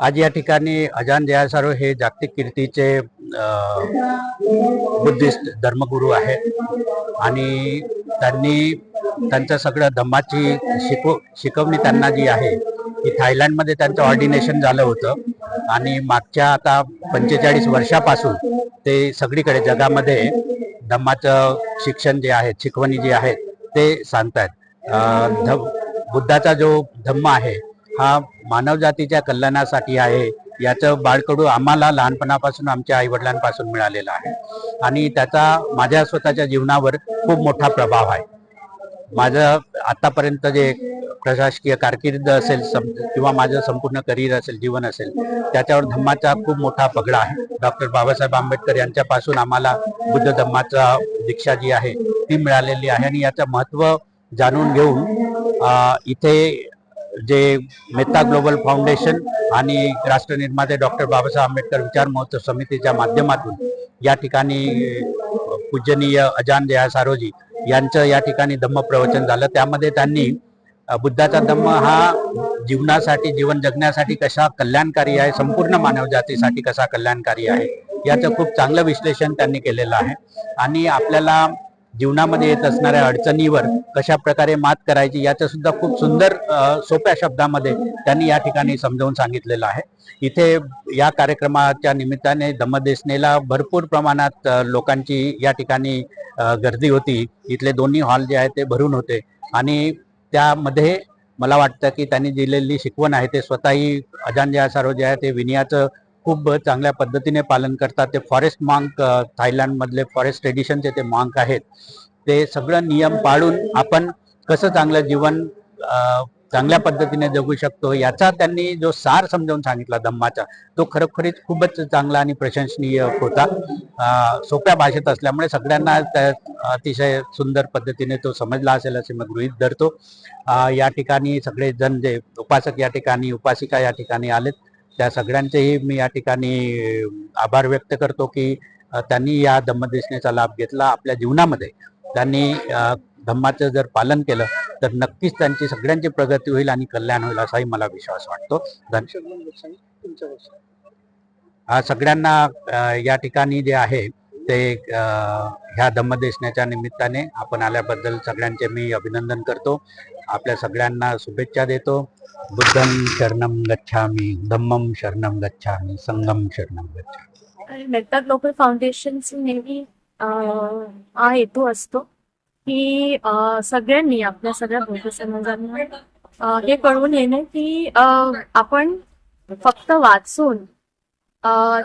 आज या ठिकाणी अजान जयासारो हे जागतिक कीर्तीचे बुद्धिस्ट धर्मगुरू आहेत. आणि त्यांनी त्यांचं सगळं धम्माची शिकव शिकवणी त्यांना जी आहे ती थायलंडमध्ये त्यांचं ऑर्डिनेशन झालं होतं. आणि मागच्या आता पंचेचाळीस वर्षापासून ते सगळीकडे जगामध्ये धम्माचं शिक्षण जे आहे शिकवणी जी आहेत ते सांगतायत. ध बुद्धाचा जो धम्म आहे हा मानवजातीच्या कल्याणासाठी आहे. याचं बाळकडू आम्हाला लहानपणापासून आमच्या आईवडिलांपासून मिळालेलं आहे. आणि त्याचा माझ्या स्वतःच्या जीवनावर खूप मोठा प्रभाव आहे. माझं आतापर्यंत जे प्रशासकीय कारकीर्द असेल सम- किंवा माझं संपूर्ण करिअर असेल जीवन असेल त्याच्यावर धम्माचा खूप मोठा पगडा आहे. डॉक्टर बाबासाहेब आंबेडकर यांच्यापासून आम्हाला बुद्ध धम्माचा दीक्षा जी आहे ती मिळालेली आहे. आणि याचं महत्त्व जाणून घेऊन इथे जे मेहता ग्लोबल फाउंडेशन आणि राष्ट्रनिर्माते डॉक्टर बाबासाहेब आंबेडकर विचार महोत्सव समितीच्या माध्यमातून या ठिकाणी पूजनीय अजान जया सारोजी यांचं या ठिकाणी धम्म प्रवचन झालं. त्यामध्ये त्यांनी बुद्धाचा धम्म हा जीवनासाठी जीवन जगण्यासाठी कशा कल्याणकारी आहे संपूर्ण मानवजातीसाठी कसा कल्याणकारी आहे याचं खूप चांगलं विश्लेषण त्यांनी केलेलं आहे. आणि आपल्याला जीवनामध्ये येत असणाऱ्या अडचणीवर कशा प्रकारे मात करायची याचं सुद्धा खूप सुंदर सोप्या शब्दामध्ये त्यांनी या ठिकाणी समजावून सांगितलेलं आहे. इथे या कार्यक्रमाच्या निमित्ताने धम्मदेशनेला भरपूर प्रमाणात लोकांची या ठिकाणी गर्दी होती. इथले दोन्ही हॉल जे आहेत ते भरून होते. आणि त्यामध्ये मला वाटतं की त्यांनी दिलेली शिकवण आहे ते स्वतःही अजान सारो जे आहे ते विनयाचं खूप चांगल्या पद्धतीने पालन करतात. ते फॉरेस्ट मांक थायलंडमधले फॉरेस्ट ट्रेडिशनचे ते मांक आहेत. ते सगळं नियम पाळून आपण कसं चांगलं जीवन चांगल्या पद्धतीने जगू शकतो याचा त्यांनी जो सार समजावून सांगितला धम्माचा तो खरोखरीच खूपच चांगला आणि प्रशंसनीय होता. सोप्या भाषेत असल्यामुळे सगळ्यांना त्या अतिशय सुंदर पद्धतीने तो समजला असेल असे मग गृहीत धरतो. या ठिकाणी सगळे जण जे उपासक या ठिकाणी उपासिका या ठिकाणी आलेत. त्या सगळ्यांचेही मी या ठिकाणी आभार व्यक्त करतो की त्यांनी या धम्मदेशनेचा लाभ घेतला आपल्या जीवनामध्ये. त्यांनी धम्माचं जर पालन केलं तर नक्कीच त्यांची सगळ्यांची प्रगती होईल आणि कल्याण होईल असाही मला विश्वास वाटतो. सगळ्यांना या ठिकाणी जे आहे ते ह्या धम्मदेशनाच्या निमित्ताने आपण आल्याबद्दल सगळ्यांचे मी अभिनंदन करतो. आपल्या सगळ्यांना शुभेच्छा देतो. बुद्धम शरणम गच्छामी धम्मम शरणम गच्छामी संगम शरणम गच्छामी. मेहता ग्लोबल फाउंडेशन नेहमी हा हेतू असतो. की सगळ्यांनी आपल्या सगळ्या बौद्ध समाजांना हे कळवून येणे की आपण फक्त वाचून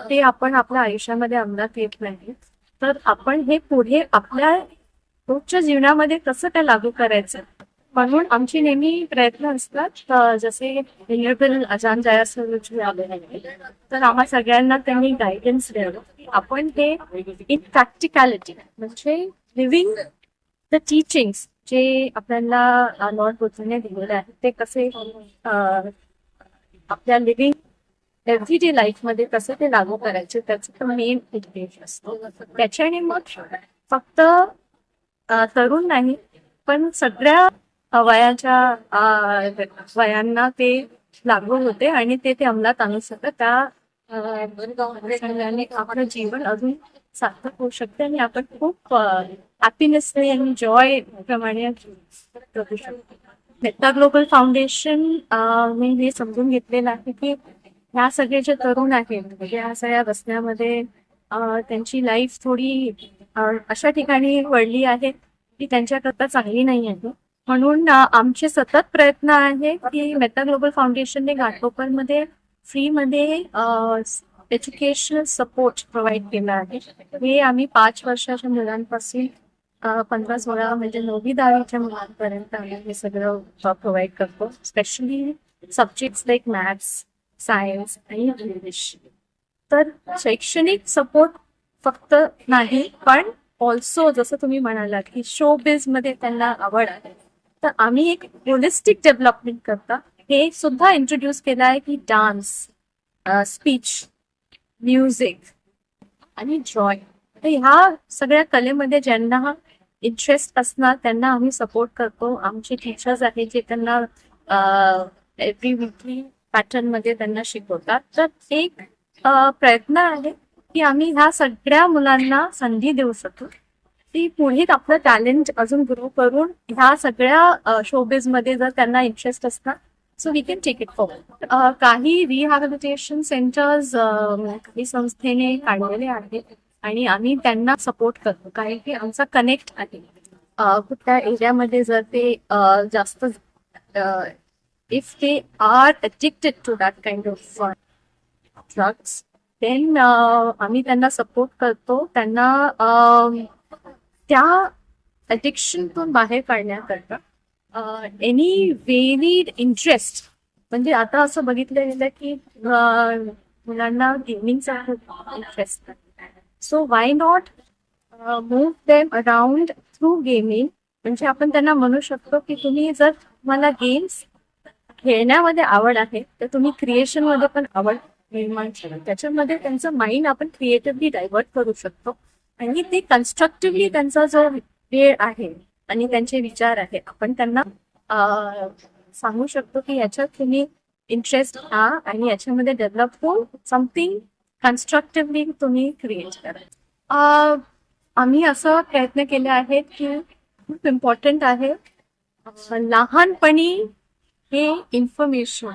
ते आपण आपल्या आयुष्यामध्ये अंमलात येत नाही. तर आपण हे पुढे आपल्या रोजच्या जीवनामध्ये कसं काय लागू करायचं? म्हणून आमची नेहमी प्रयत्न असतात जसे रिन्युएबल अजान जयासोजी आले तर आम्हा सगळ्यांना त्यांनी गायडन्स द्यावं की आपण ते इन प्रॅक्टिकॅलिटी म्हणजे लिव्हिंग द टीचिंग्स जे आपल्याला लॉर्ड बुद्धने दिलेले आहेत ते कसे आपल्या लिव्हिंग एव्हरी डे लाईफमध्ये कसं ते लागू करायचे त्याचं तर मेन उद्देश असतो. त्याच्याने मग फक्त तरुण नाही पण सगळ्या वयाच्या वयांना ते लागू होते आणि ते ते अंमलात आणू शकतात. त्या आपलं जीवन अजून सार्थक होऊ शकते आणि आपण खूप हॅपीनेसने आणि जॉय प्रमाणे जगू शकतो. मेहता ग्लोबल फाउंडेशन मी हे समजून घेतलेलं आहे की ह्या सगळे जे तरुण आहेत म्हणजे ह्या सगळ्या बसण्यामध्ये त्यांची लाईफ थोडी अशा ठिकाणी वळली आहे की त्यांच्याकरता चांगली नाही आहे. म्हणून आमचे सतत प्रयत्न आहे की मेहता ग्लोबल फाउंडेशनने घाटकोपरमध्ये फ्रीमध्ये एज्युकेशनल सपोर्ट प्रोव्हाइड केला आहे. हे आम्ही पाच वर्षाच्या मुलांपासून पंधरा सोळा म्हणजे नववी दहावीच्या मुलांपर्यंत आम्ही हे सगळं प्रोव्हाइड करतो. Specially subjects like maths science आणि इंग्लिश तर शैक्षणिक सपोर्ट फक्त नाही पण ऑल्सो जसं तुम्ही म्हणालात की शो बिझमध्ये त्यांना आवड आहे. तर आम्ही एक होलिस्टिक डेव्हलपमेंट करता. हे सुद्धा इंट्रोड्यूस केलं आहे की डान्स स्पीच म्युझिक आणि जॉय तर ह्या सगळ्या कलेमध्ये ज्यांना इंटरेस्ट असणार त्यांना आम्ही सपोर्ट करतो. आमचे टीचर्स आहेत जे त्यांना एव्हरी वीकली पॅटर्नमध्ये त्यांना शिकवतात. तर एक प्रयत्न आहे की आम्ही ह्या सगळ्या मुलांना संधी देऊ शकतो ती पुढे आपलं टॅलेंट अजून ग्रो करून ह्या सगळ्या शोबेजमध्ये जर त्यांना इंटरेस्ट असणार so we can take it for काही रिहॅबिलिटेशन सेंटर्स काही संस्थेने काढलेले आहेत आणि आम्ही त्यांना सपोर्ट करतो. कारण की आमचा कनेक्ट आहे. कुठल्या एरियामध्ये जर ते जास्त if they are addicted to that kind of drugs then आम्ही त्यांना सपोर्ट करतो. त्यांना त्या अडिक्शनतून बाहेर काढण्याकरता एनी व्हेरीड इंटरेस्ट म्हणजे आता असं बघितलं गेलं की मुलांना गेमिंगचा खूप interest so why not move them around through gaming म्हणजे आपण त्यांना म्हणू शकतो की तुम्ही जर तुम्हाला गेम्स खेळण्यामध्ये आवड आहे तर तुम्ही क्रिएशनमध्ये पण आवड निर्माण करा. त्याच्यामध्ये त्यांचं माइंड आपण क्रिएटिव्हली डायव्हर्ट करू शकतो. आणि ते कन्स्ट्रक्टिव्हली त्यांचा जो वेळ आहे आणि त्यांचे विचार आहे आपण त्यांना सांगू शकतो की याच्यात तुम्ही इंटरेस्ट हा आणि याच्यामध्ये डेव्हलप होऊन समथिंग कन्स्ट्रक्टिव्हली तुम्ही क्रिएट करा. आम्ही असं प्रयत्न केले आहेत की खूप इम्पॉर्टंट आहे लहानपणी हे इन्फॉर्मेशन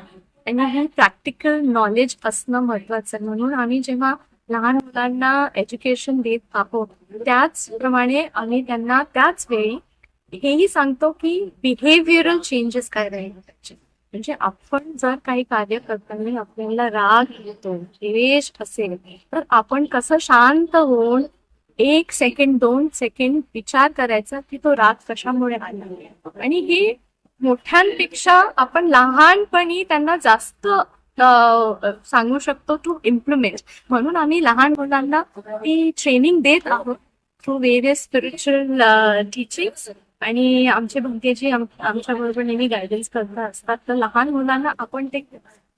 आणि हे प्रॅक्टिकल नॉलेज असणं महत्वाचं आहे. म्हणून आम्ही जेव्हा लहान मुलांना एज्युकेशन देत आहोत. त्याचप्रमाणे आम्ही त्यांना त्याच वेळी हेही सांगतो की बिहेव्हिअरल चेंजेस काय राहील त्याचे. म्हणजे आपण जर काही कार्य करताना आपल्याला राग येतो द्वेष असेल तर आपण कसं शांत होऊन एक सेकंड दोन सेकंड विचार करायचा की तो राग कशामुळे आला? आणि हे मोठ्यांपेक्षा आपण लहानपणी त्यांना जास्त सांगू शकतो टू इम्प्लिमेंट म्हणून आम्ही लहान मुलांना ती ट्रेनिंग देत आहोत थ्रू वेरियस स्पिरिच्युअल टीचिंग आणि आमचे भंतेजी आमच्या बरोबर नेहमी गायडन्स करत असतात. तर लहान मुलांना आपण ते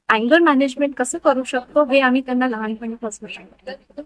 अँगर मॅनेजमेंट कसं करू शकतो हे आम्ही त्यांना लहानपणी लहानपणीपासून शकतो.